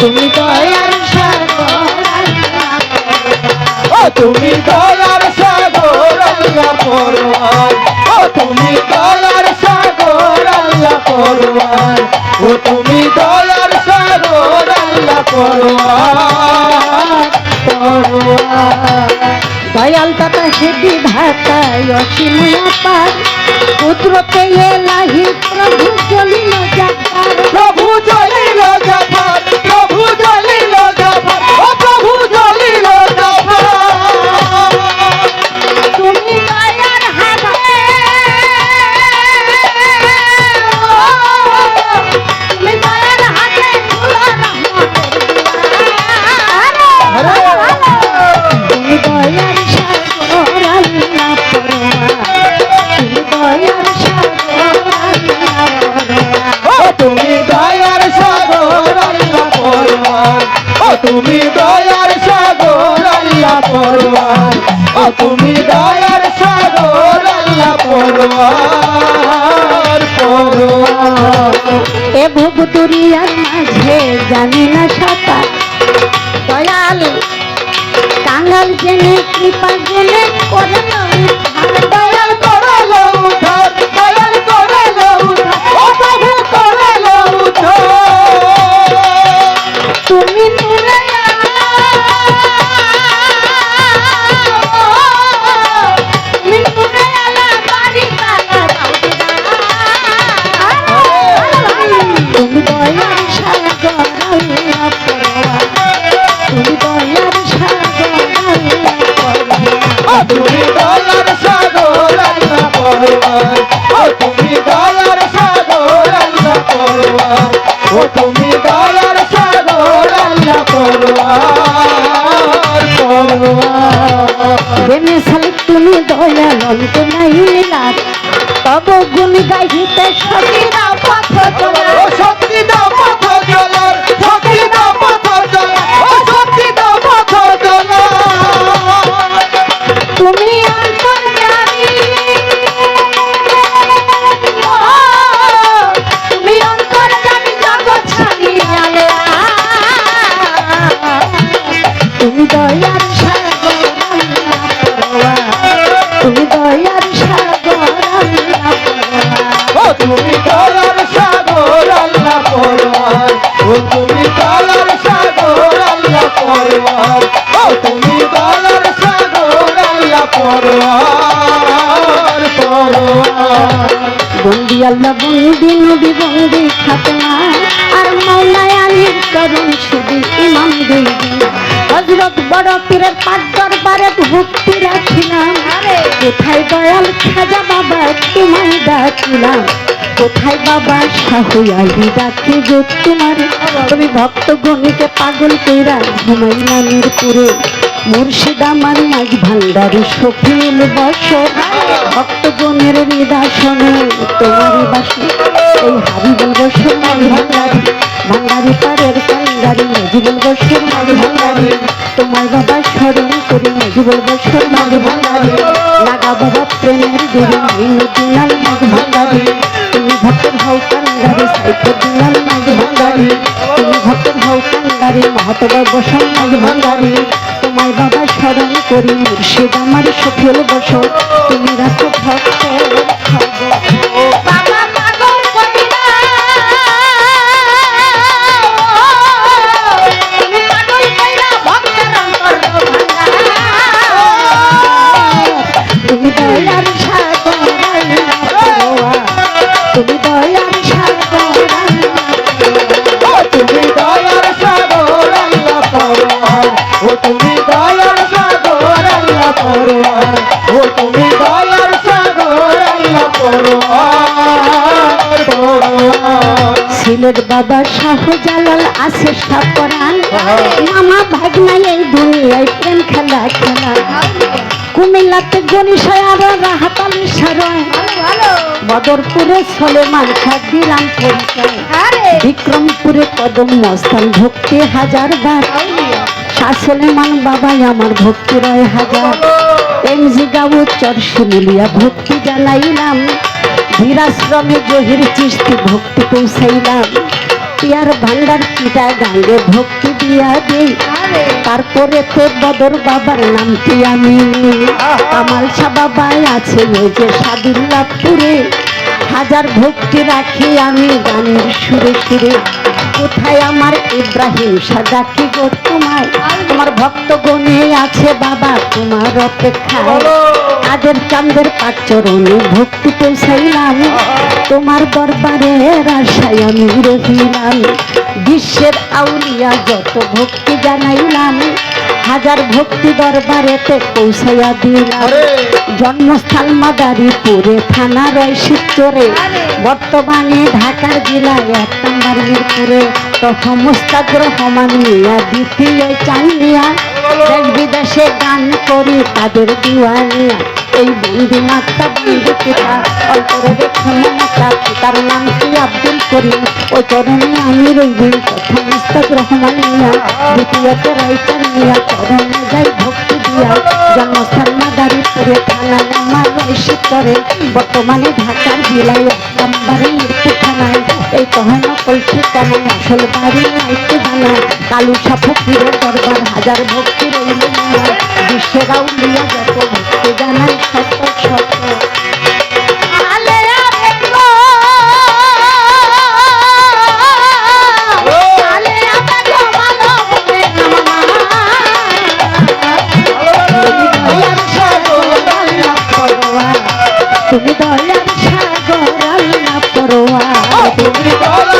তুমি দয়ার সাগর তুমি দয়ার সাগর তুমি এলাহি প্রভু চলিল যাত্রার পরোয়ার পরোয়ার এ ভুবুতুরিয়ার মাঝে জানি না সাঁতার। দয়াল কাঙ্গাল জেনে কৃপা জেনে করে অন্ত নাই লীলা তব গুণ গাইতে সখীরা পথ পরোয়ার পরোয়ার। বন্দি আল্লাহ বন্দি নবী বন্দি খাতনা আর মৌলায় আলীর করুণ সুদি ইমাম দেবী। হজরত বড় পীরের পাট দরবারে ভক্তি রাখিলাম। কোথায় দয়াল খাজা বাবা তোমায় ডাকিলাম? কোথায় বাবা শাহু আলী ডাকি যে তোমার? তুমি ভক্ত গণিকে পাগল কইরা ঘুমাইলা মিরপুরে মুর্শিদ আমার মাঝ ভান্ডারি সফিউল বছর ভক্তগণের নিদাসনে তোমারই বাসে। এই হাবিবুল বসর মাঝ ভান্ডারি পারের কান্ডারি, নজিবুল বসর মাঝ ভান্ডারি তোমার বাবা স্মরণ করি, নজিবুল বসর মাঝ ভান্ডারি লাগা বাবা প্রেমের গুরু দিনাল মাঝ ভান্ডারি। তুমি ভক্তের হও কান্ডারি সাইকেল দিনাল মাঝ ভান্ডারি। তুমি ভক্তের হও কান্ডারি, মহাতবা বসন মাঝ ভান্ডারি। তোমায় বাবা স্মরণ করি মুর্শিদ আমার সফল বসো তুমি রাখো ভক্ত। সিলেট বাবা শাহজালাল আছে সাপরান। মামা ভাগনা এই দুনিয়ায় প্রেম খেলা খেলা। কুমিল্লাতে গণিসায় আর রাহাতালি সারয়। বদরপুরে সলেমান শাহ দিলাম বিক্রমপুরে কদম মস্তান ভক্তি হাজার বার। শাহ সলেমান বাবাই আমার ভক্তি রয় হাজার। এমজি গাবু চর শিমুলিয়া ভক্তি জানাইলাম। ধীরাশ্রমে গহির চিষ্টি ভক্তি পৌঁছাইলাম। পিয়ার ভান্ডার পিতা গাঙ্গে ভক্তি দিয়া দেই। তারপরে তো বদর বাবার নামটি আমি আমার সাবাবাই আছে যে সাদুল্লাপুরে হাজার ভক্তি রাখি আমি গানের সুরে সুরে। কোথায় আমার ইব্রাহিম সাজাকি গো তোমার? তোমার ভক্ত গণে আছে বাবা তোমার অপেক্ষায়। কাদের চাঁদের পাচরণে ভক্তি পৌঁছাইলাম। তোমার দরবারে আশায় আমি রহিলাম। বিশ্বের আউলিয়া যত ভক্তি জানাইলাম। হাজার ভক্তি দরবারেতে পৌঁছাইয়া দিলাম। জন্মস্থান মাদারীপুরে থানা রয় শিবচরে বর্তমানে ঢাকার জেলায় এক নম্বর মিরপুরে। প্রথম মুস্তাক রহমান মিয়া দ্বিতীয় চান্দিয়া দেশ বিদেশে গান করি তাদের দিওয়ানিয়া এই বন্দি মাতা বন্দি পিতা অন্তরে রেখে মাতা পিতার নাম কি আব্দুল করিম? ও চরণে আমি রইবি প্রথম মুস্তাক রহমান দ্বিতীয়তে রাইটার মিয়া চরণে ভক্তি দিয়া জন্মস্থান মাদারীপুরে থানা নামা রয়েছে করে বর্তমানে ঢাকার জেলায় নম্বরে মৃত্যু থানায় এই তহন কলসি কেমন আসল বাড়ি নাইতে জানা কালু সাফকিরের দরবার হাজার ভক্তি রইল মিয়া বিশ্বের আউলিয়া যত Oh,